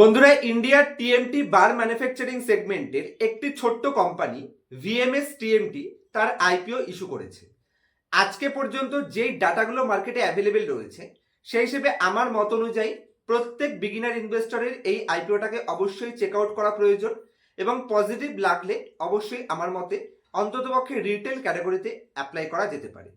বন্ধুরা ইন্ডিয়ার TMT bar manufacturing সেগমেন্টের একটি ছোট্ট কোম্পানি ভিএমএস টিএমটি তার আইপিও ইস্যু করেছে। আজকে পর্যন্ত যেই ডাটাগুলো মার্কেটে অ্যাভেলেবেল রয়েছে, সেই হিসেবে আমার মত অনুযায়ী প্রত্যেক বিগিনার ইনভেস্টরের এই আইপিওটাকে অবশ্যই চেক আউট করা প্রয়োজন এবং পজিটিভ লাগলে অবশ্যই আমার মতে অন্ততপক্ষে রিটেল ক্যাটাগরিতে অ্যাপ্লাই করা যেতে পারে।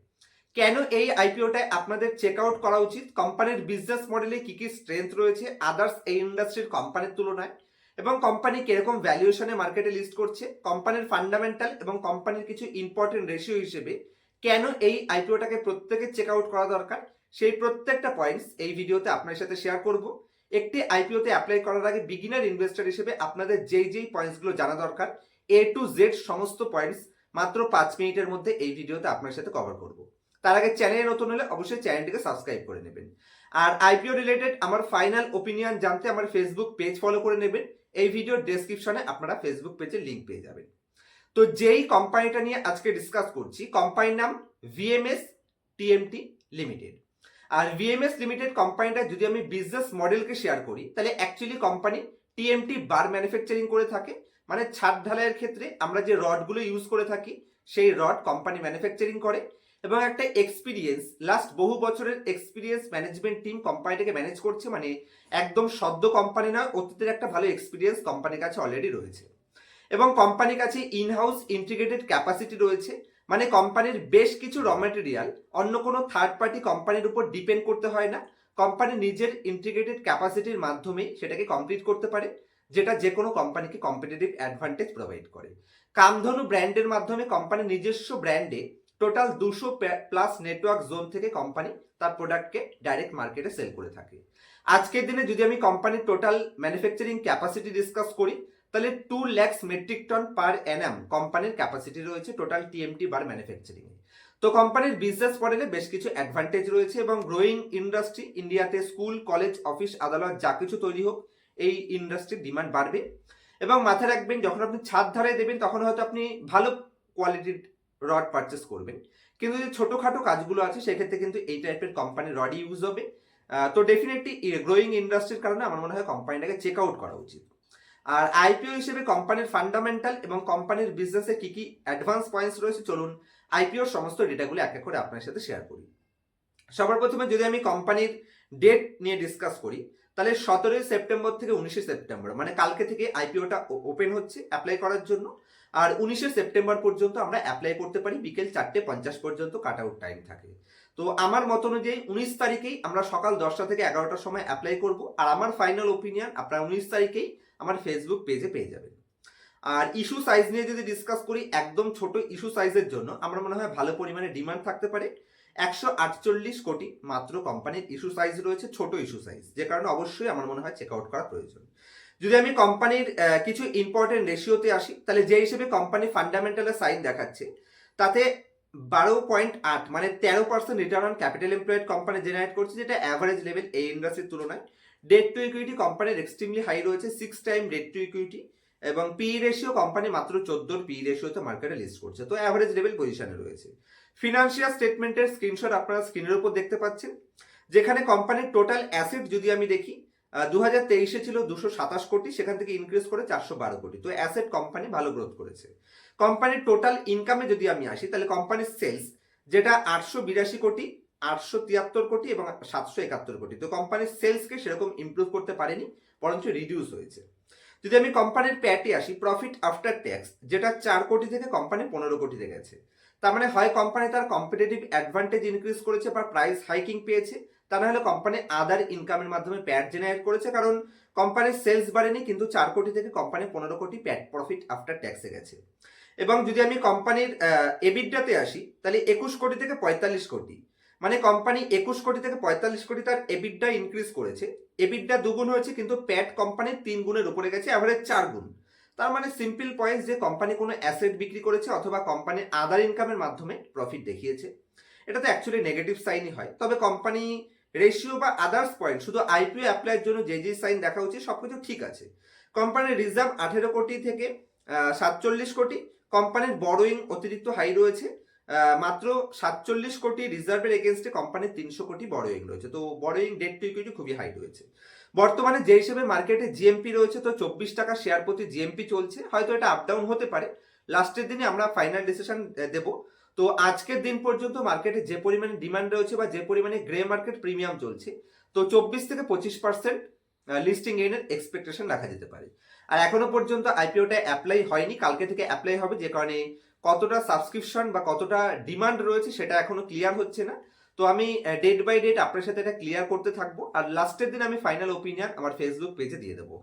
কেন এই আইপিওটায় আপনাদের চেক আউট করা উচিত? কোম্পানির বিজনেস মডেলে কি কি স্ট্রেংথ রয়েছে? আদার্স এই ইন্ডাস্ট্রির কোম্পানির তুলনায়? এবং কোম্পানি কীরকম ভ্যালুয়েশনে মার্কেটে লিস্ট করছে? কোম্পানির ফান্ডামেন্টাল এবং কোম্পানির কিছু ইম্পর্টেন্ট রেশিও হিসেবে কেন এই আইপিওটাকে প্রত্যেকের চেক আউট করা দরকার? সেই প্রত্যেকটা পয়েন্টস এই ভিডিওতে আপনার সাথে শেয়ার করব। একটি আইপিওতে অ্যাপ্লাই করার আগে বিগিনার ইনভেস্টর হিসেবে আপনাদের যেই যেই পয়েন্টসগুলো জানা দরকার এ টু জেড সমস্ত পয়েন্টস মাত্র পাঁচ মিনিটের মধ্যে এই ভিডিওতে আপনার সাথে কভার করব। তার আগে চ্যানেলে নতুন হলে অবশ্যই চ্যানেলটিকে সাবস্ক্রাইব করে নেবেন। আর আইপিও রিলেটেড আমার ফাইনাল ওপিনিয়ন জানতে আমার ফেসবুক পেজ ফলো করে নেবেন। এই ভিডিওর ডেসক্রিপশনে আপনারা ফেসবুক পেজের লিঙ্ক পেয়ে যাবেন। তো যেই কোম্পানিটা নিয়ে আজকে ডিসকাস করছি কোম্পানির নাম ভিএমএস টিএমটি লিমিটেড আর ভিএমএস লিমিটেড কোম্পানিটা যদি আমি বিজনেস মডেলকে শেয়ার করি, তাহলে actually company TMT bar manufacturing করে থাকে। মানে ছাদ ঢালাইয়ের ক্ষেত্রে আমরা যে রডগুলো ইউজ করে থাকি, সেই রড কোম্পানি ম্যানুফ্যাকচারিং করে। এবং একটা এক্সপিরিয়েন্স লাস্ট বহু বছরের এক্সপিরিয়েন্স ম্যানেজমেন্ট টিম কোম্পানিটাকে ম্যানেজ করছে মানে একদম সদ্য কোম্পানি নয় অতীতের একটা ভালো এক্সপিরিয়েন্স কোম্পানির কাছে অলরেডি রয়েছে। এবং কোম্পানির কাছে ইনহাউস ইন্টিগ্রেটেড ক্যাপাসিটি রয়েছে মানে কোম্পানির বেশ কিছু র মেটেরিয়াল অন্য কোনো থার্ড পার্টি কোম্পানির উপর ডিপেন্ড করতে হয় না। কোম্পানি নিজের ইন্টিগ্রেটেড ক্যাপাসিটির মাধ্যমেই সেটাকে কমপ্লিট করতে পারে, যেটা যে কোনো কোম্পানিকে কম্পিটিটিভ অ্যাডভান্টেজ প্রোভাইড করে। কামধনু ব্র্যান্ডের মাধ্যমে কোম্পানির নিজস্ব ব্র্যান্ডে টোটাল দুশো প্লাস নেটওয়ার্ক জোন থেকে কোম্পানি তার প্রোডাক্টকে ডাইরেক্ট মার্কেটে সেল করে থাকে। আজকের দিনে যদি আমি কোম্পানির টোটাল ম্যানুফ্যাকচারিং ক্যাপাসিটি ডিসকাস করি, তাহলে two lakhs metric ton per annum কোম্পানির ক্যাপাসিটি রয়েছে টোটাল টিএমটি বার ম্যানুফ্যাকচারিং তো কোম্পানির বিজনেস মডেলে বেশ কিছু অ্যাডভান্টেজ রয়েছে এবং গ্রোয়িং ইন্ডাস্ট্রি, ইন্ডিয়াতে স্কুল, কলেজ, অফিস, আদালত যা কিছু তৈরি হোক, এই ইন্ডাস্ট্রির ডিমান্ড বাড়বে। এবং মাথায় রাখবেন, যখন আপনি ছাদ ধারায় দেবেন, তখন হয়তো আপনি ভালো কোয়ালিটির রড পারচেস করবেন। কিন্তু যে ছোটোখাটো কাজগুলো আছে, সেক্ষেত্রে কিন্তু এই টাইপের কোম্পানির রডই ইউজ হবে। তো ডেফিনেটলি গ্রোয়িং ইন্ডাস্ট্রির কারণে আমার মনে হয় কোম্পানিটাকে চেক আউট করা উচিত। আর আইপিও হিসেবে কোম্পানির ফান্ডামেন্টাল এবং কোম্পানির বিজনেসে কি কি অ্যাডভান্স পয়েন্টস রয়েছে, চলুন আইপিওর সমস্ত ডেটাগুলো এক এক করে আপনার সাথে শেয়ার করি। সবার প্রথমে যদি আমি কোম্পানির ডেট নিয়ে ডিসকাস করি, তাহলে সতেরোই সেপ্টেম্বর থেকে উনিশে সেপ্টেম্বর মানে কালকে থেকে আইপিওটা ওপেন হচ্ছে অ্যাপ্লাই করার জন্য, আর উনিশে সেপ্টেম্বর পর্যন্ত আমরা অ্যাপ্লাই করতে পারি, বিকেল চারটে পঞ্চাশ পর্যন্ত কাট আউট টাইম থাকে। তো আমার মত অনুযায়ী উনিশ তারিখেই আমরা সকাল দশটা থেকে এগারোটার সময় অ্যাপ্লাই করব, আর আমার ফাইনাল ওপিনিয়ন আপনারা উনিশ তারিখেই আমার ফেসবুক পেজে পেয়ে যাবেন। আর ইস্যু সাইজ নিয়ে যদি ডিসকাস করি, একদম ছোট ইস্যু সাইজের জন্য, আমার মনে হয় ভালো পরিমাণে ডিমান্ড থাকতে পারে। একশো আটচল্লিশ কোটি মাত্র কোম্পানির ইস্যু সাইজ রয়েছে, ছোট ইস্যু সাইজ যে কারণে অবশ্যই আমার মনে হয় চেক আউট করা প্রয়োজন। যদি আমি কোম্পানির কিছু ইম্পর্টেন্ট রেশিওতে আসি, তাহলে যে হিসেবে কোম্পানি ফান্ডামেন্টালের সাইন দেখাচ্ছে, তাতে বারো পয়েন্ট আট মানে তেরো percent return on capital employed company generate করছে, যেটা অ্যাভারেজ লেভেল এই ইন্ডাস্ট্রির তুলনায়। ডেট টু ইকুইটি কোম্পানির এক্সট্রিমলি হাই রয়েছে six time debt to equity এবং পি রেশিও কোম্পানি মাত্র চোদ্দোর পি রেশিওতে মার্কেটে লিস্ট করছে। তো অ্যাভারেজ লেভেল পজিশনে রয়েছে। ফিনান্সিয়াল স্টেটমেন্টের স্ক্রিনশট আপনারা স্ক্রিনের উপর দেখতে পাচ্ছেন। যেখানে কোম্পানির টোটাল অ্যাসেট যদি আমি দেখি দু হাজার তেইশে ছিল দুশো সাতাশ কোটি, সেখান থেকে ইনক্রিজ করে চারশো বারো কোটি। তো অ্যাসেট কোম্পানি ভালো গ্রোথ করেছে। কোম্পানির টোটাল ইনকামে যদি আমি আসি, তাহলে কোম্পানির সেলস যেটা আটশো বিরাশি কোটি, আটশো তিয়াত্তর কোটি এবং সাতশো একাত্তর কোটি। তো কোম্পানির সেলসকে সেরকম ইমপ্রুভ করতে পারেনি, বরঞ্চ রিডিউস হয়েছে। যদি আমি কোম্পানির প্যাটে আসি প্রফিট আফটার ট্যাক্স যেটা চার কোটি থেকে কোম্পানি পনেরো কোটিতে গেছে। তার মানে হয় কোম্পানি তার কম্পিটেটিভ অ্যাডভান্টেজ ইনক্রিজ করেছে বা প্রাইস হাইকিং পেয়েছে, তা না হলে কোম্পানি আদার ইনকামের মাধ্যমে প্যাট জেনারেট করেছে, কারণ কোম্পানির সেলস বাড়েনি, কিন্তু চার কোটি থেকে কোম্পানি পনেরো কোটি প্যাট প্রফিট আফটার ট্যাক্সে গেছে। এবং যদি আমি কোম্পানির এবিডাতে আসি, তাহলে একুশ কোটি থেকে পঁয়তাল্লিশ কোটি। মানে কোম্পানি একুশ কোটি থেকে পঁয়তাল্লিশ কোটি তার এবিডা ইনক্রিজ করেছে। এবিডা দুগুণ হয়েছে, কিন্তু প্যাট কোম্পানির তিন গুণের উপরে গেছে অ্যাভারেজ চার গুণ। তার মানে সিম্পল পয়েন্ট যে কোম্পানি কোনো অ্যাসেট বিক্রি করেছে অথবা কোম্পানি আদার ইনকামের মাধ্যমে প্রফিট দেখিয়েছে। এটা তো অ্যাকচুয়ালি নেগেটিভ সাইনই হয়। তবে কোম্পানি রেশিও বা আদার্স পয়েন্ট শুধু আইপিও অ্যাপ্লাইয়ের জন্য যে যে সাইন দেখা উচিত সব কিছু ঠিক আছে। কোম্পানির রিজার্ভ আঠেরো কোটি থেকে সাতচল্লিশ কোটি। কোম্পানির বড়োইং অতিরিক্ত হাই রয়েছে। মাত্র সাতচল্লিশ কোটি রিজার্ভের এগেনস্টে কোম্পানির তিনশো কোটি বড়োইং রয়েছে। তো বড়োইং ডেট টু ইকুইটি খুবই হাই রয়েছে। বর্তমানে যে হিসেবে মার্কেটে জিএমপি রয়েছে, তো চব্বিশ টাকা শেয়ার প্রতি জিএমপি চলছে। হয়তো এটা আপ ডাউন হতে পারে। লাস্টের দিনে আমরা ফাইনাল ডিসিশন দেব। তো আজকের দিন পর্যন্ত মার্কেটে যে পরিমাণে ডিমান্ড রয়েছে বা যে পরিমাণে গ্রে মার্কেট প্রিমিয়াম চলছে, তো চব্বিশ থেকে পঁচিশ পার্সেন্ট লিস্টিং গেইনের এক্সপেকটেশন রাখা যেতে পারে। আর এখনও পর্যন্ত আইপিওটা অ্যাপ্লাই হয়নি। কালকে থেকে অ্যাপ্লাই হবে, যে কারণে কতটা সাবস্ক্রিপশন বা কতটা ডিমান্ড রয়েছে সেটা এখনও ক্লিয়ার হচ্ছে না। তো আমি ডেট বাই ডেট আপনার সাথে এটা ক্লিয়ার করতে থাকব। আর লাস্টের দিন আমি ফাইনাল ওপিনিয়ন আমার ফেসবুক পেজে দিয়ে দেবো।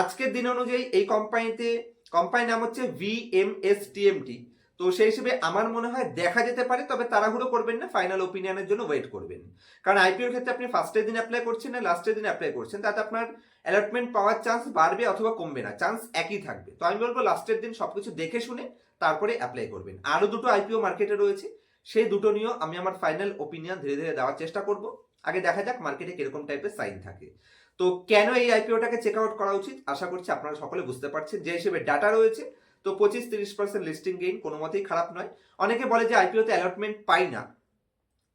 আজকের দিন অনুযায়ী এই কোম্পানিতে কোম্পানির নাম হচ্ছে ভিএমএস টিএমটি তো সেই হিসেবে আমার মনে হয় দেখা যেতে পারে, তবে তাড়াহুড়ো করবেন না ফাইনাল ওপিনিয়নের জন্য ওয়েট করবেন। কারণ আইপিওর ক্ষেত্রে আপনি ফার্স্টের দিন অ্যাপ্লাই করছেন না লাস্টের দিন অ্যাপ্লাই করছেন, তাতে আপনার অ্যালটমেন্ট পাওয়ার চান্স বাড়বে অথবা কমবে না চান্স একই থাকবে। তো আমি বলব লাস্টের দিন সবকিছু দেখে শুনে তারপরে অ্যাপ্লাই করবেন। আরও দুটো আইপিও মার্কেটে রয়েছে, সেই দুটো নিয়েও আমি আমার ফাইনাল ওপিনিয়ন ধীরে ধীরে দেওয়ার চেষ্টা করব। আগে দেখা যাক মার্কেটে কীরকম টাইপের সাইন থাকে। তো কেন এই আইপিওটাকে চেক আউট করা উচিত? আশা করছি আপনারা সকলে বুঝতে পারছেন। যে হিসেবে ডাটা রয়েছে, তো পঁচিশ তিরিশ পার্সেন্ট লিস্টিং গেইন কোনো মতেই খারাপ নয়। অনেকে বলে যে আইপিওতে অ্যালটমেন্ট পাই না।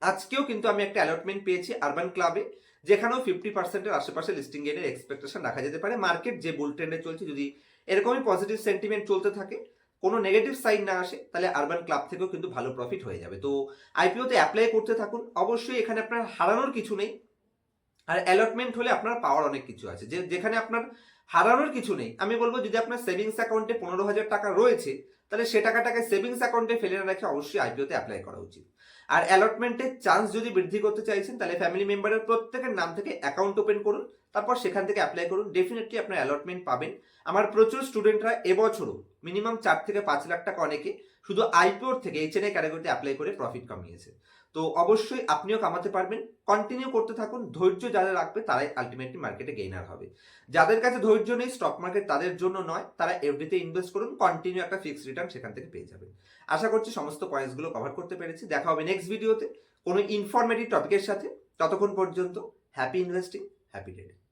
আজকেও কিন্তু আমি একটা অ্যালটমেন্ট পেয়েছি আরবান ক্লাবে যেখানেও ফিফটি পার্সেন্টের আশেপাশে লিস্টিং গেইনের এক্সপেকটেশন রাখা যেতে পারে। মার্কেট যে বুল ট্রেন্ডে চলছে, যদি এরকমই পজিটিভ সেন্টিমেন্ট চলতে থাকে কোনো নেগেটিভ সাইন না আসে, তাহলে আরবান ক্লাব থেকেও কিন্তু ভালো প্রফিট হয়ে যাবে। তো আইপিওতে অ্যাপ্লাই করতে থাকুন। অবশ্যই এখানে আপনার হারানোর কিছু নেই। আর অ্যালটমেন্ট হলে আপনার পাওয়ার অনেক কিছু আছে। যে, যেখানে আপনার হারানোর কিছু নেই। আমি বলব যদি আপনার সেভিংস অ্যাকাউন্টে পনেরো হাজার টাকা রয়েছে তাহলে সে টাকাটাকে সেভিংস অ্যাকাউন্টে ফেলে না রেখে অবশ্যই আইপিওতে অ্যাপ্লাই করা উচিত। আর অ্যালটমেন্টের চান্স যদি বৃদ্ধি করতে চাইছেন, তাহলে ফ্যামিলি মেম্বারের প্রত্যেকের নাম থেকে অ্যাকাউন্ট ওপেন করুন, তারপর সেখান থেকে অ্যাপ্লাই করুন। ডেফিনেটলি আপনার অ্যালটমেন্ট পাবেন। আমার প্রচুর স্টুডেন্টরা এবছরও মিনিমাম চার থেকে পাঁচ লাখ টাকা অনেকে শুধু আইপিওর থেকে এইচএনআই ক্যাটাগরিতে অ্যাপ্লাই করে প্রফিট কামিয়েছে। তো অবশ্যই আপনিও কামাতে পারবেন। কন্টিনিউ করতে থাকুন। ধৈর্য যারা রাখবে, তারাই আলটিমেটলি মার্কেটে গেইনার হবে। যাদের কাছে ধৈর্য নেই স্টক মার্কেট তাদের জন্য নয়, তারা এফডিতে ইনভেস্ট করুন। কন্টিনিউ একটা ফিক্সড রিটার্ন সেখান থেকে পেয়ে যাবেন। আশা করছি সমস্ত পয়েন্টসগুলো কভার করতে পেরেছি। দেখা হবে নেক্সট ভিডিওতে কোনো ইনফরমেটিভ টপিকের সাথে। ততক্ষণ পর্যন্ত হ্যাপি ইনভেস্টিং হ্যাপি ট্রেডিং